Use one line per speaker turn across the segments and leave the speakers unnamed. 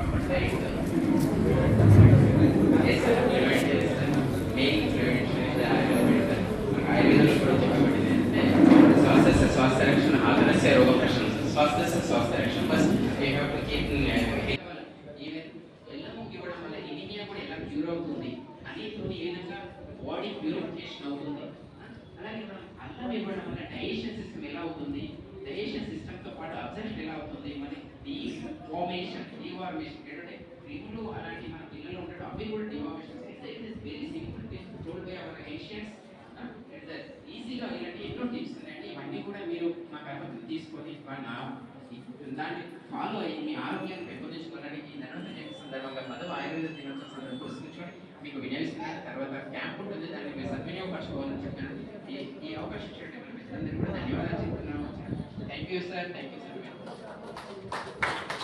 conversation. పదవ ఆయుర్వేద దినోత్సవం పురస్కరించుకొని మీకు వినియోగిస్తున్నారు తర్వాత క్యాంప్ ఉంటుంది దాన్ని మీరు సద్వినియోగపరచుకోవాలని చెప్పాను. ఈ ఈ అవకాశం ఇచ్చినట్టు మిత్రులందరూ కూడా ధన్యవాదాలు చెప్తున్నాను. Thank you sir thank you sir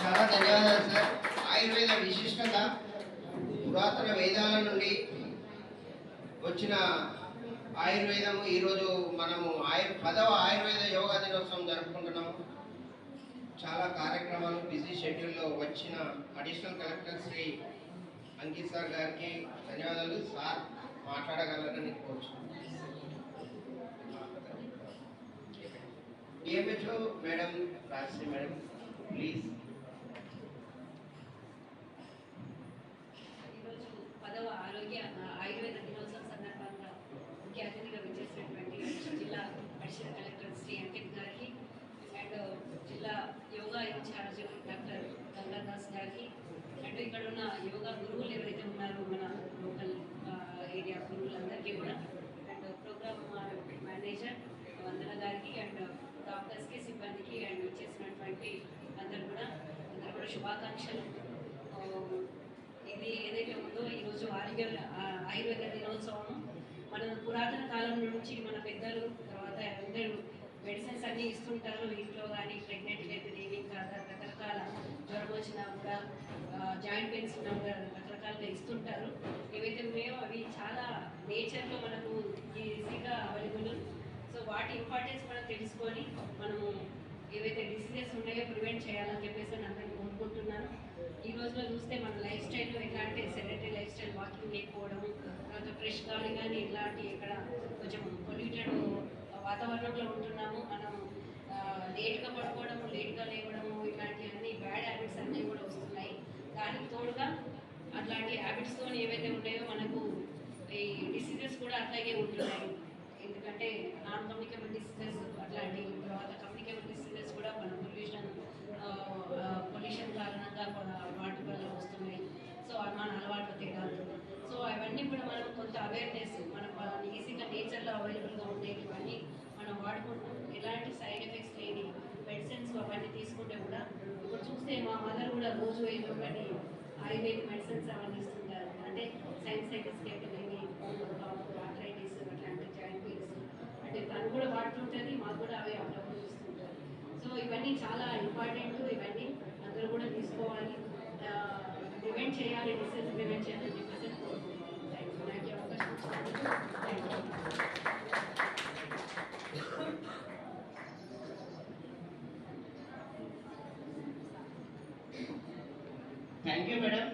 చాలా ధన్యవాదాలు సార్ ఆయుర్వేద విశిష్టత పురాతన వేదాల నుండి వచ్చిన ఆయుర్వేదము. ఈరోజు మనము ఆయు పదవ ఆయుర్వేద యోగా దినోత్సవం జరుపుకుంటున్నాము. చాలా కార్యక్రమాలు బిజీ షెడ్యూల్లో వచ్చిన additional collector Shri Ankit sir గారికి ధన్యవాదాలు. సార్ మాట్లాడగలరని కోరుచున్నాను. DMHO madam Rajashree madam please
పదవ ఆరోగ్య ఆయుర్వేద దినోత్సవం సందర్భంగా ముఖ్య అతిథిగా విచ్చేసినటువంటి జిల్లా పరిశీలన కలెక్టర్ శ్రీ అంకిత్ గారికి అండ్ జిల్లా యోగా ఇన్ఛార్జ్ డాక్టర్ గంగాదాస్ గారికి అండ్ ఇక్కడ ఉన్న యోగా గురువులు ఎవరైతే ఉన్నారో మన లోకల్ ఏరియా గురువులందరికీ కూడా అండ్ ప్రోగ్రామ్ మేనేజర్ వందన గారికి అండ్ డాక్టర్స్కి సిబ్బందికి అండ్ చేసినటువంటి అందరు కూడా అందరు కూడా శుభాకాంక్షలు. ఇది ఏదైతే ఉందో ఈరోజు ఆరోగ్య ఆయుర్వేద దినోత్సవం మన పురాతన కాలం నుంచి మన పెద్దలు తర్వాత అందరూ మెడిసిన్స్ అన్నీ ఇస్తుంటారు ఇంట్లో కానీ ప్రెగ్నెంట్ అయితే దేవి వచ్చినా కూడా జాయింట్ పెయిన్స్ ఉన్నా కూడా రకరకాలుగా ఇస్తుంటారు. ఏవైతే ఉన్నాయో అవి చాలా నేచర్లో మనకు ఈజీగా అవైలబుల్. సో వాటి ఇంపార్టెన్స్ మనం తెలుసుకొని మనము ఏవైతే డిసీజెస్ ఉన్నాయో ప్రివెంట్ చేయాలని చెప్పేసి నేను అందరికీ కోరుకుంటున్నాను. ఈ రోజులో చూస్తే మన లైఫ్ స్టైల్లో ఎట్లా అంటే సెడెటరీ లైఫ్ స్టైల్ వాకింగ్ లేకపోవడం తర్వాత ఫ్రెష్ గాలి కానీ ఇలాంటి ఇక్కడ కొంచెం పొల్యూటెడ్ వాతావరణంలో ఉంటున్నాము. మనం లేట్గా పడుకోవడము లేట్గా లేవడము ఇలాంటి బ్యాడ్ హ్యాబిట్స్ అన్నీ కూడా వస్తున్నాయి. దానికి తోడుగా అట్లాంటి హ్యాబిట్స్తో ఏవైతే ఉన్నాయో మనకు ఈ డిసీజెస్ కూడా అట్లాగే ఉంటున్నాయి. ఎందుకంటే నాన్ కమ్యూనికేబుల్ డిసీజెస్ అట్లాంటి తర్వాత కమ్యూనికేబుల్ డిసీజెస్ కూడా మన పొల్యూషన్ పొల్యూషన్ కారణంగా వాటి వల్ల వస్తున్నాయి. సో మన అలవాటు తేడాలు. సో అవన్నీ కూడా మనం కొంత అవేర్నెస్ మనం ఈజీగా నేచర్లో అవైలబుల్గా ఉండేవి ఇవన్నీ మనం వాడుకుంటూ ఎలాంటి సైడ్ ఎఫెక్ట్స్ లేని మెడిసిన్స్ అవన్నీ తీసుకుంటే కూడా ఇప్పుడు చూస్తే మా మదర్ కూడా రోజు ఏదో ఒకటి ఆయుర్వేదిక్ మెడిసిన్స్ అవన్నీ ఇస్తుంటారు. అంటే సైన్సైటిస్కి అయితేనేమి ఆర్థరైటిస్ అట్లాంటి జాయింట్ పెయిన్స్ అంటే తను కూడా వాడుతుంటుంది మాకు కూడా అవే అప్పుడప్పుడు ఇస్తుంటారు. సో ఇవన్నీ చాలా ఇంపార్టెంట్ ఇవన్నీ అందరూ కూడా తీసుకోవాలి. ప్రివెంట్ చేయాలి డిసీజ్ ప్రివెంట్ చేయాలి చెప్పేసి కోరుకుంటున్నాను థ్యాంక్ యూ నాకు ఈ అవకాశం ఇచ్చినందుకు thank you
thank you madam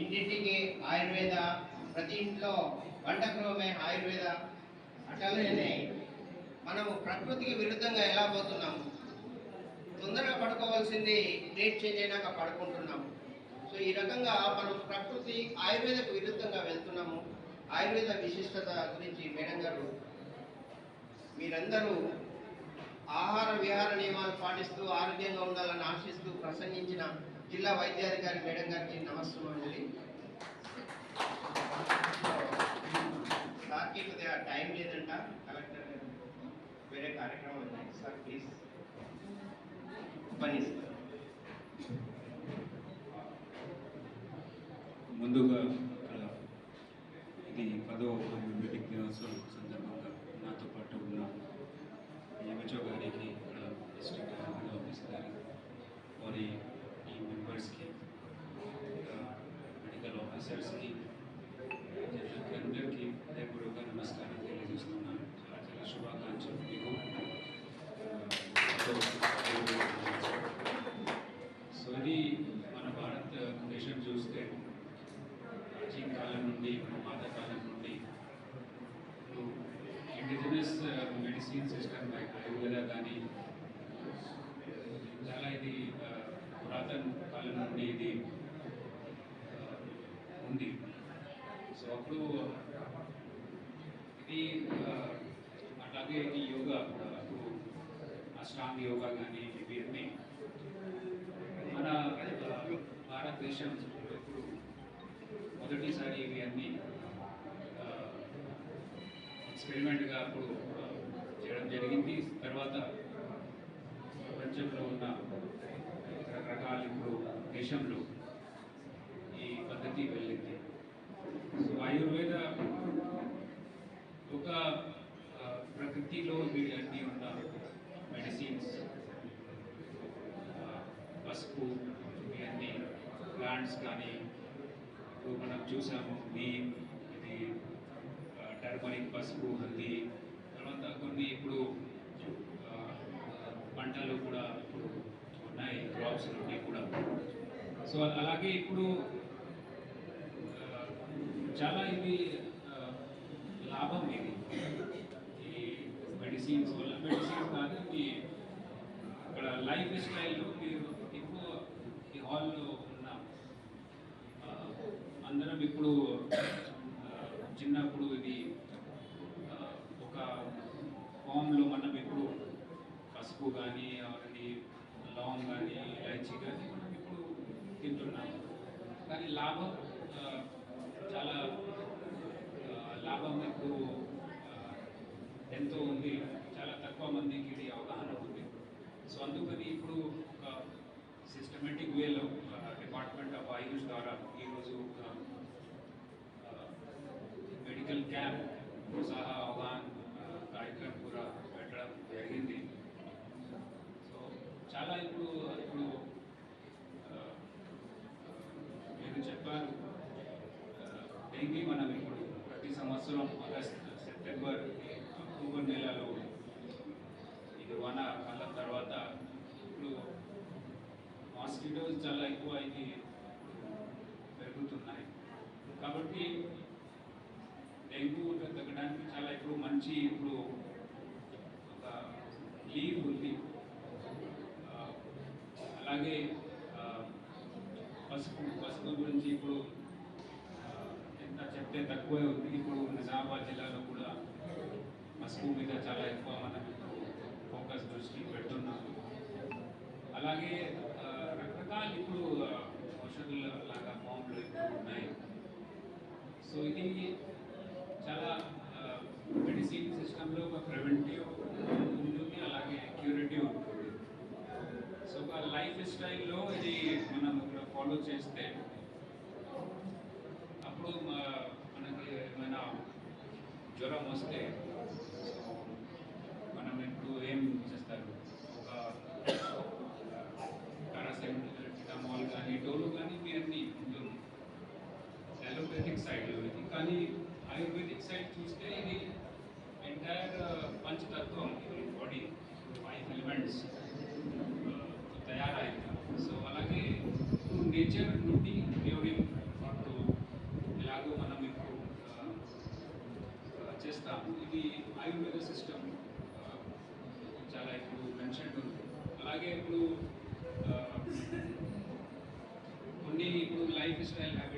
ఇంటింటికి ఆయుర్వేద ప్రతి ఇంట్లో వంటగృహమే ఆయుర్వేద అట్లనే. మనము ప్రకృతికి విరుద్ధంగా ఎలా పోతున్నాము? తొందరగా పడుకోవాల్సింది డేట్ చేంజ్ అయినాక పడుకుంటున్నాము. సో ఈ రకంగా మనం ప్రకృతి ఆయుర్వేదకు విరుద్ధంగా వెళ్తున్నాము. ఆయుర్వేద విశిష్టత గురించి మేడం గారు మీరందరూ ఆహార విహార నియమాలు పాటిస్తూ ఆరోగ్యంగా ఉండాలని ఆశిస్తూ ప్రసంగించిన జిల్లా వైద్యాధికారి మేడం గారికి నమస్కారం సార్కి కొద్దిగా టైం లేదంట కలెక్టర్ గారు వేరే కార్యక్రమం ఉన్నాయి సార్ ప్లీజ్ పని సార్
ముందుగా ఇక్కడ ఇది పదో మీటింగ్ దినోత్సవం సందర్భంగా నాతో పాటు ఉన్న ఎంహెచ్ఓ గారికి ఇక్కడ డిస్ట్రిక్ట్ హెల్త్ ఆఫీసర్ గారికి మరి ఈ మెంబర్స్కి ఇంకా మెడికల్ ఆఫీసర్స్కి జనరల్కి అందరికీ హృదయపూర్వక నమస్కారం తెలియజేస్తున్నాను చాలా చాలా శుభాకాంక్షలు మీకు సో ఇది మన భారతదేశం చూస్తే ప్రాచీన కాలం నుండి మన పాతకాలం నుండి indigenous medicine system like Ayurveda కానీ చాలా ఇది ఆ, పురాతన కాలం నుండి ఇది ఆ, ఉంది సో అప్పుడు ఇది ఆ, అట్లాగే ఈ యోగా కూడా అప్పుడు అష్టాంగ యోగా కానీ ఇవి అన్నీ మన ఆ, భారతదేశం ఇప్పుడు మొదటిసారి ఇవి అన్నీ ఎక్స్పెరిమెంట్గా అప్పుడు చేయడం జరిగింది. తర్వాత ప్రపంచంలో ఉన్న రకరకాల ఇప్పుడు దేశంలో ఈ పద్ధతి వెళ్ళింది. సో ఆయుర్వేద ఒక ప్రకృతిలో వీడి అన్నీ ఉన్న మెడిసిన్స్ పసుపు ఇవన్నీ ప్లాంట్స్ కానీ ఇప్పుడు మనం చూసాము నీమ్ ఇది టర్మరిక్ పసుపు హల్దీ తర్వాత కొన్ని ఇప్పుడు పంటలు కూడా ఇప్పుడు ఉన్నాయి క్రాప్స్ ఉన్నాయి కూడా. సో అలాగే ఇప్పుడు చాలా ఇది ఆ, లాభం ఇది ఈ మెడిసిన్స్ వల్ల మెడిసిన్స్ కాదు ఈ అక్కడ లైఫ్ స్టైల్లో మీరు ఎక్కువ ఈ హాల్లో ఉన్న ఆ, అందరం ఇప్పుడు ఆ, చిన్నప్పుడు ఇది ఆ, ఒక ఫామ్లో మనం ఇప్పుడు ఉప్పు కానీ అవన్నీ లవంగ్ కానీ ఇలాచీ కానీ మనం ఇప్పుడు తింటున్నాము. కానీ లాభం చాలా లాభం ఇప్పుడు ఎంతో ఉంది. చాలా తక్కువ మందికి ఇది అవగాహన ఉంది. సో అందుకని ఇప్పుడు ఒక సిస్టమేటిక్ వేలో డిపార్ట్మెంట్ ఆఫ్ ఆయుష్ ద్వారా ఈరోజు ఒక మెడికల్ క్యాంప్ సహా అవగాహన ఆ, కార్యక్రమం కూడా పెట్టడం జరిగింది సో చాలా ఇప్పుడు ఇప్పుడు మీరు చెప్పారు డెంగీ మనం ఇప్పుడు ప్రతి సంవత్సరం ఆగస్ట్ సెప్టెంబర్ అక్టోబర్ నెలలో ఇది వాన కాలం తర్వాత ఇప్పుడు మాస్కిటోస్ చాలా ఎక్కువ ఇది పెరుగుతున్నాయి. కాబట్టి డెంగ్యూ తగ్గడానికి చాలా ఇప్పుడు మంచి ఇప్పుడు స్కూల్ బస్సుల గురించి ఇప్పుడు ఎంత చెప్తే తక్కువే ఉంది. ఇప్పుడు నిజామాబాద్ జిల్లాలో కూడా బస్సు మీద చాలా ఎక్కువ మనం ఫోకస్ దృష్టి పెడుతున్నాము. అలాగే రకరకాల ఇప్పుడు ఔషధుల లాగా ఫామ్లు ఇప్పుడు ఉన్నాయి. సో ఇది చాలా మెడిసిన్ సిస్టంలో ఒక ప్రివెంటివ్ ఉంటుంది అలాగే క్యూరేటివ్ ఉంటుంది. సో ఒక లైఫ్ స్టైల్లో ఇది పనులు చేస్తే అప్పుడు మనకి ఏమైనా జ్వరం వస్తే additional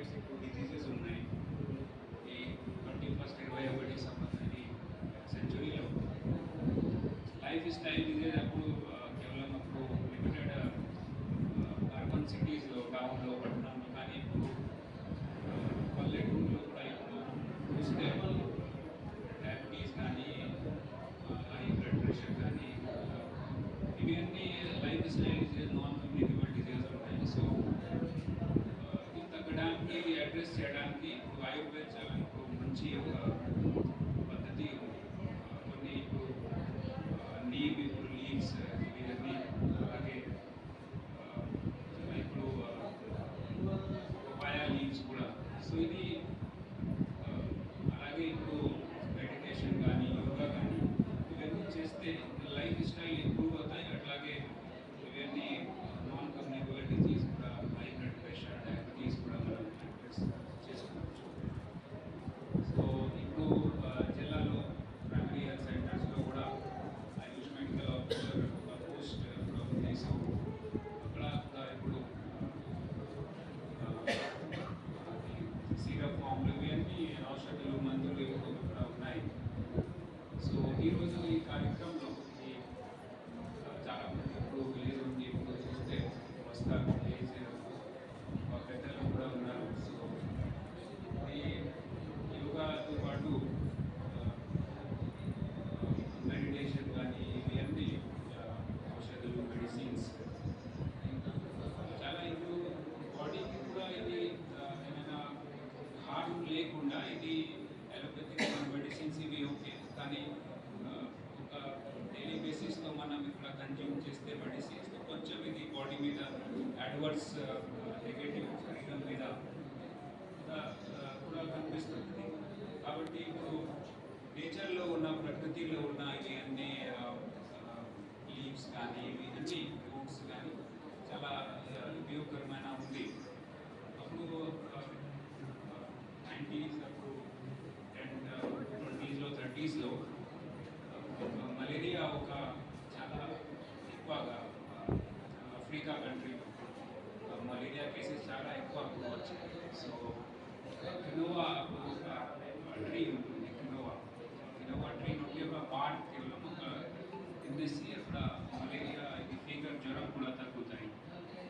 ಬಿಸಿಯನ್ನ ಮಲೇರಿಯಾ ಫೀವರ್ ಜ್ವರ ಕೂಡ తగ్గుతాయి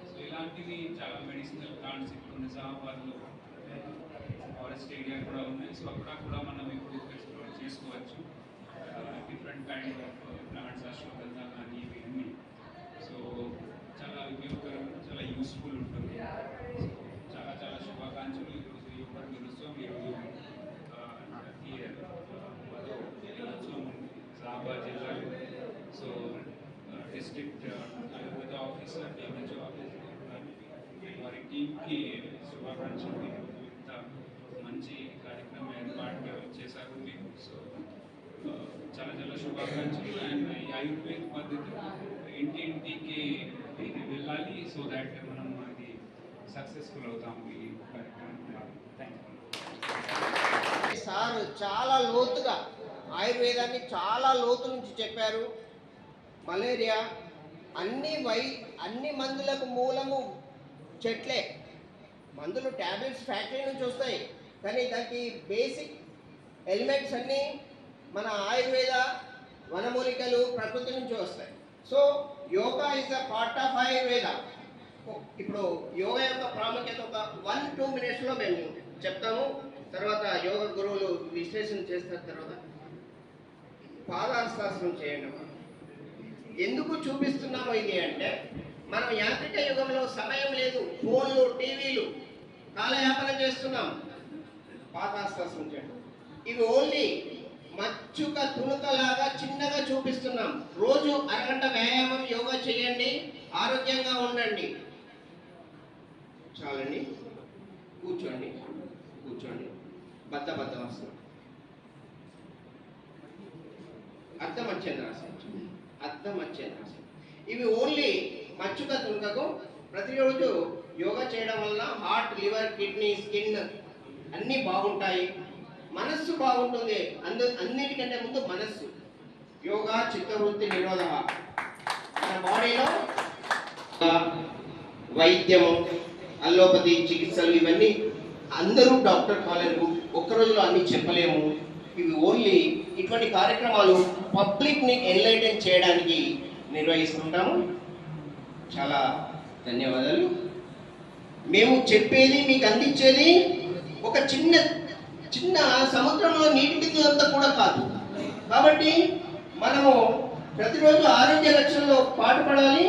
సో ఇలాంటివి చాలా మెడిసినల్ ప్లాంట్స్ ఇప్పుడు నిజామాబాద్లో ఫారెస్ట్ ఏరియా కూడా ఉన్నాయి సో అక్కడ కూడా మనం ఇప్పుడు ఎక్స్ప్లోర్ చేసుకోవచ్చు different kind of plants ashwagandha కానీ ఇవన్నీ సో చాలా ఉపయోగకరం చాలా యూస్ఫుల్ ఉంటుంది సార్ మేము జాబ్ వారి టీంకి శుభాకాంక్షలు. ఇంత మంచి కార్యక్రమం ఏర్పాటు చేశారు మీకు సో చాలా చాలా శుభాకాంక్షలు. అండ్ ఈ ఆయుర్వేద పద్ధతి ఇంటి ఇంటికి వెళ్ళాలి సో దాట్ మనం అది సక్సెస్ఫుల్ అవుతాము ఈ కార్యక్రమం థ్యాంక్ యూ
సార్ చాలా లోతుగా ఆయుర్వేదాన్ని చాలా లోతు నుంచి చెప్పారు. మలేరియా అన్ని వై అన్ని మందులకు మూలము చెట్లే. మందులు ట్యాబ్లెట్స్ ఫ్యాక్టరీ నుంచి వస్తాయి. కానీ దానికి బేసిక్ ఎలిమెంట్స్ అన్నీ మన ఆయుర్వేద వనమూలికలు ప్రకృతి నుంచి వస్తాయి. So yoga is a part of Ayurveda. ఇప్పుడు యోగా యొక్క ప్రాముఖ్యత ఒక వన్ టూ మినిట్స్లో మేము చెప్తాము. తర్వాత యోగ గురువులు విశ్లేషణ చేస్తారు తర్వాత. పాదాస్తాసనం చేయండి ఎందుకు చూపిస్తున్నాము ఇది అంటే మనం యాంత్రిక యుగంలో సమయం లేదు ఫోన్లు టీవీలు కాలయాపన చేస్తున్నాం. పాదాశాస్త్రం చేయండి ఇవి ఓన్లీ మచ్చుక తుణుకలాగా చిన్నగా చూపిస్తున్నాం. రోజు అరగంట వ్యాయామం యోగా చేయండి ఆరోగ్యంగా ఉండండి. చాలండి. కూర్చోండి. కూర్చోండి. బద్ద బద్ద వస్తుంది. అర్థం వచ్చేది రాసి అర్థం వచ్చేది ఇవి ఓన్లీ మచ్చుక తుణుకకు ప్రతిరోజు యోగా చేయడం వల్ల హార్ట్ లివర్ కిడ్నీ స్కిన్ అన్నీ బాగుంటాయి. మనస్సు బాగుంటుంది. అందు అన్నిటికంటే ముందు మనస్సు. యోగా చిత్తవృత్తి నిరోధ మన బాడీలో వైద్యము అల్లోపతి చికిత్సలు ఇవన్నీ అందరూ డాక్టర్ కాలేరు ఒక్క రోజులో అన్ని చెప్పలేము. ఇవి ఓన్లీ ఇటువంటి కార్యక్రమాలు పబ్లిక్ని ఎన్లైటన్ చేయడానికి నిర్వహిస్తుంటాము. చాలా ధన్యవాదాలు. మేము చెప్పేది మీకు అందించేది ఒక చిన్న చిన్న సముద్రంలో నీటి బిందు అంతా కూడా కాదు. కాబట్టి మనము ప్రతిరోజు ఆరోగ్య రక్షణలో పాటుపడాలి.